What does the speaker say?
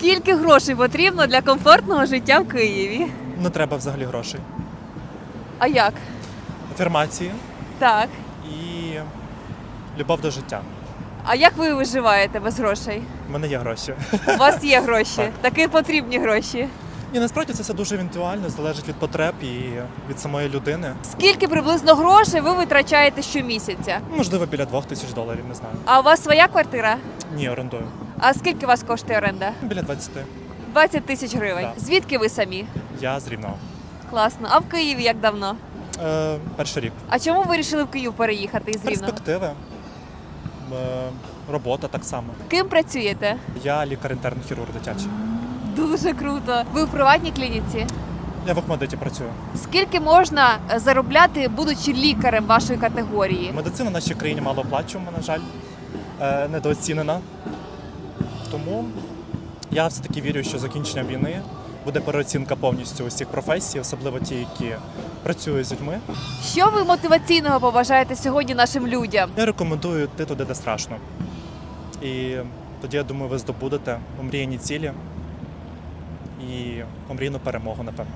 Скільки грошей потрібно для комфортного життя в Києві? Не треба взагалі грошей. А як? Афірмації Так. і любов до життя. А як ви виживаєте без грошей? У мене є гроші. У вас є гроші, Так. таки потрібні гроші. І насправді це все дуже індивідуально, залежить від потреб і від самої людини. Скільки приблизно грошей ви витрачаєте щомісяця? Можливо, біля двох тисяч доларів, не знаю. А у вас своя квартира? Ні, орендую. А скільки у вас коштує оренда? Біля 20. 20 тисяч гривень. Так. Звідки ви самі? Я з Рівного. Класно. А в Києві як давно? Е, перший рік. А чому ви вирішили в Київ переїхати із Рівного? Перспективи. Е, робота так само. Ким працюєте? Я лікар-інтерний хірург дитячий. Дуже круто. Ви в приватній клініці? Я в Охмадиті працюю. Скільки можна заробляти, будучи лікарем вашої категорії? Медицина в нашій країні мало оплачувана, на жаль, е, недооцінена. Тому я все-таки вірю, що закінчення війни буде переоцінка повністю усіх професій, особливо ті, які працюють з людьми. Що ви мотиваційного побажаєте сьогодні нашим людям? Я рекомендую йти туди, де страшно. І тоді, я думаю, ви здобудете омріяні цілі і омрійну перемогу, напевно.